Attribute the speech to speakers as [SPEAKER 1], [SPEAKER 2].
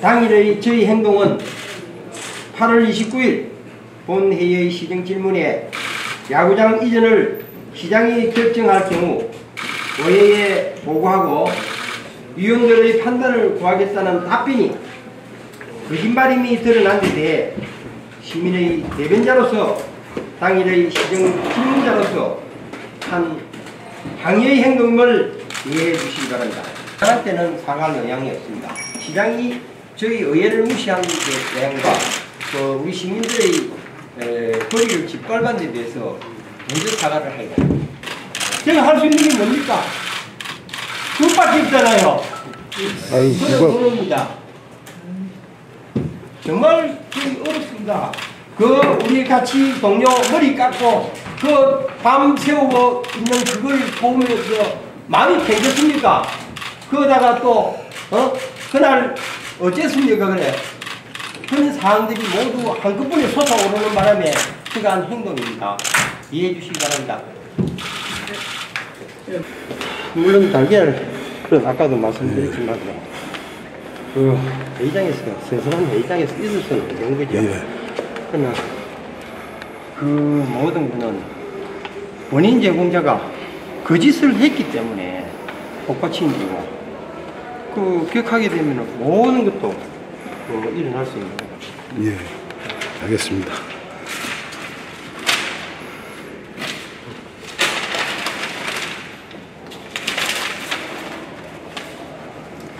[SPEAKER 1] 당일의 저희 행동은 8월 29일 본회의의 시정 질문에 야구장 이전을 시장이 결정할 경우 의회에 보고하고 위원들의 판단을 구하겠다는 답변이 거짓말임이 드러난 데 대해 시민의 대변자로서 당일의 시정 질문자로서 한 항의의 행동을 이해해 주시기 바랍니다. 저한테는 사과할 의향이 없습니다. 시장이 저희 의회를 무시한 그 내용과 그 우리 시민들의 에, 거리를 짓밟은 데 대해서 먼저 사과를 하겠다. 제가 할 수 있는 게 뭡니까? 그것밖에 없잖아요.
[SPEAKER 2] 아유, 그거-
[SPEAKER 1] 그겁니다. 정말 좀 어렵습니다. 그 우리 같이 동료 머리 깎고 그 밤 세우고 있는 그걸 보면서 마음이 괜찮습니까? 그러다가 또 어? 그날 어쨌습니까 그래? 그런 사항들이 모두 한꺼번에 솟아오르는 바람에 제가 한 행동입니다. 이해해 주시기 바랍니다. 물론 달걀 그런 아까도 말씀드렸지만 그 회의장에서 선선한 회의장에서 있을 수는 없는 거죠.
[SPEAKER 2] 예.
[SPEAKER 1] 그러나 그 모든 거는 원인 제공자가 거짓을 했기 때문에 복받침이고 그 기억하게 되면 모든 것도 그 일어날 수 있는 거죠.
[SPEAKER 2] 예. 알겠습니다.